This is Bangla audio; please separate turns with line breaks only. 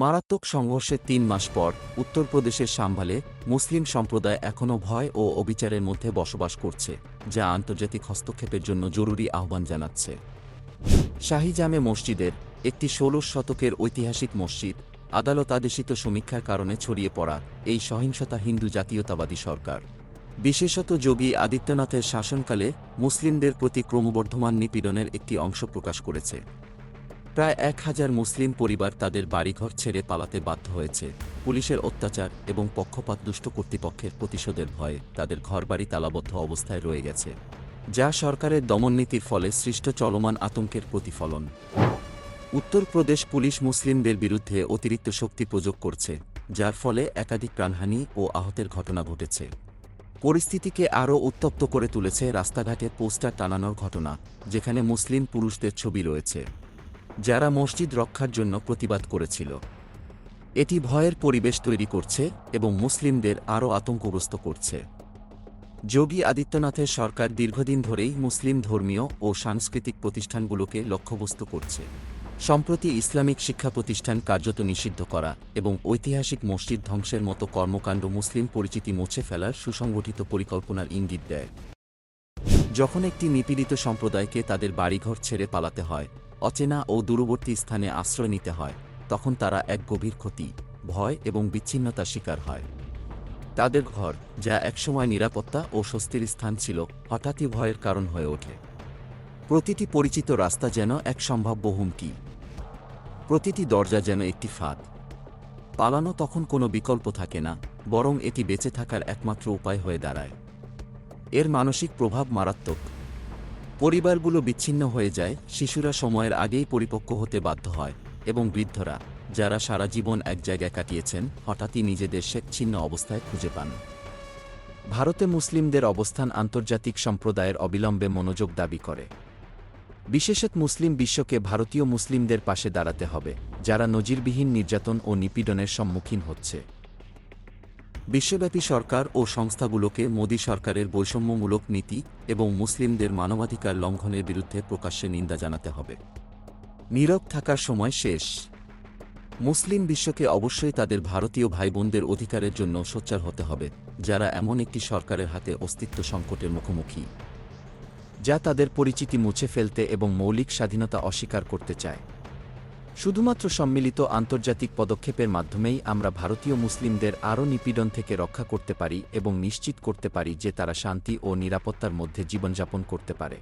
মারাত্মক সংঘর্ষের তিন মাস পর উত্তরপ্রদেশের সাম্ভালে মুসলিম সম্প্রদায় এখনও ভয় ও অবিচারের মধ্যে বসবাস করছে, যা আন্তর্জাতিক হস্তক্ষেপের জন্য জরুরি আহ্বান জানাচ্ছে। শাহী জামে মসজিদের একটি ষোলশ শতকের ঐতিহাসিক মসজিদ আদালত আদেশিত সমীক্ষার কারণে ছড়িয়ে পড়া এই সহিংসতা হিন্দু জাতীয়তাবাদী সরকার। বিশেষত যোগী আদিত্যনাথের শাসনকালে মুসলিমদের প্রতি ক্রমবর্ধমান নিপীড়নের একটি অংশ প্রকাশ করেছে। প্রায় এক হাজার মুসলিম পরিবার তাদের বাড়িঘর ছেড়ে পালাতে বাধ্য হয়েছে। পুলিশের অত্যাচার এবং পক্ষপাত দুষ্ট কর্তৃপক্ষের প্রতিশোধের ভয়ে তাদের ঘরবাড়ি তালাবদ্ধ অবস্থায় রয়ে গেছে, যা সরকারের দমননীতির ফলে সৃষ্ট চলমান আতঙ্কের প্রতিফলন। উত্তরপ্রদেশ পুলিশ মুসলিমদের বিরুদ্ধে অতিরিক্ত শক্তি প্রয়োগ করছে, যার ফলে একাধিক প্রাণহানি ও আহতের ঘটনা ঘটেছে। পরিস্থিতিকে আরও উত্তপ্ত করে তুলেছে রাস্তাঘাটে পোস্টার টানানোর ঘটনা, যেখানে মুসলিম পুরুষদের ছবি রয়েছে। যারা মসজিদ রক্ষার জন্য প্রতিবাদ করেছিল। এটি ভয়ের পরিবেশ তৈরি করছে এবং মুসলিমদের আরও আতঙ্কগ্রস্ত করছে। যোগী আদিত্যনাথের সরকার দীর্ঘদিন ধরেই মুসলিম ধর্মীয় ও সাংস্কৃতিক প্রতিষ্ঠানগুলোকে লক্ষ্যবস্তু করছে। সম্প্রতি ইসলামিক শিক্ষা প্রতিষ্ঠান কার্যত নিষিদ্ধ করা এবং ঐতিহাসিক মসজিদ ধ্বংসের মতো কর্মকাণ্ড মুসলিম পরিচিতি মুছে ফেলার সুসংগঠিত পরিকল্পনার ইঙ্গিত দেয়। যখন একটি নিপীড়িত সম্প্রদায়কে তাদের বাড়িঘর ছেড়ে পালাতে হয় অচেনা ও দূরবর্তী স্থানে আশ্রয় নিতে হয়, তখন তারা এক গভীর ক্ষতি, ভয় এবং বিচ্ছিন্নতার শিকার হয়। তাদের ঘর, যা একসময় নিরাপত্তা ও স্বস্তির স্থান ছিল, হঠাৎই ভয়ের কারণ হয়ে ওঠে। প্রতিটি পরিচিত রাস্তা যেন এক সম্ভাব্য হুমকি। প্রতিটি দরজা যেন একটি ফাঁদ। পালানো তখন কোনো বিকল্প থাকে না, বরং এটি বেঁচে থাকার একমাত্র উপায় হয়ে দাঁড়ায়। এর মানসিক প্রভাব মারাত্মক। পরিবারগুলো বিচ্ছিন্ন হয়ে যায়, শিশুরা সময়ের আগেই পরিপক্ক হতে বাধ্য হয় এবং বৃদ্ধরা, যারা সারা জীবন এক জায়গায় কাটিয়েছেন, হঠাৎই নিজেদের স্বেচ্ছিন্ন অবস্থায় খুঁজে পান। ভারতে মুসলিমদের অবস্থান আন্তর্জাতিক সম্প্রদায়ের অবিলম্বে মনোযোগ দাবি করে। বিশেষত মুসলিম বিশ্বকে ভারতীয় মুসলিমদের পাশে দাঁড়াতে হবে, যারা নজিরবিহীন নির্যাতন ও নিপীড়নের সম্মুখীন হচ্ছে। বিশ্বব্যাপী সরকার ও সংস্থাগুলোকে মোদী সরকারের বৈষম্যমূলক নীতি এবং মুসলিমদের মানবাধিকার লঙ্ঘনের বিরুদ্ধে প্রকাশ্যে নিন্দা জানাতে হবে। নীরব থাকার সময় শেষ। মুসলিম বিশ্বকে অবশ্যই তাদের ভারতীয় ভাইবোনদের অধিকারের জন্য সোচ্চার হতে হবে, যারা এমন একটি সরকারের হাতে অস্তিত্ব সংকটের মুখোমুখি। যা তাদের পরিচিতি মুছে ফেলতে এবং মৌলিক স্বাধীনতা অস্বীকার করতে চায়। শুধুমাত্র সম্মিলিত আন্তর্জাতিক পদক্ষেপের মাধ্যমেই আমরা ভারতীয় মুসলিমদের আরও নিপীড়ন থেকে রক্ষা করতে পারি এবং নিশ্চিত করতে পারি যে তারা শান্তি ও নিরাপত্তার মধ্যে জীবনযাপন করতে পারে।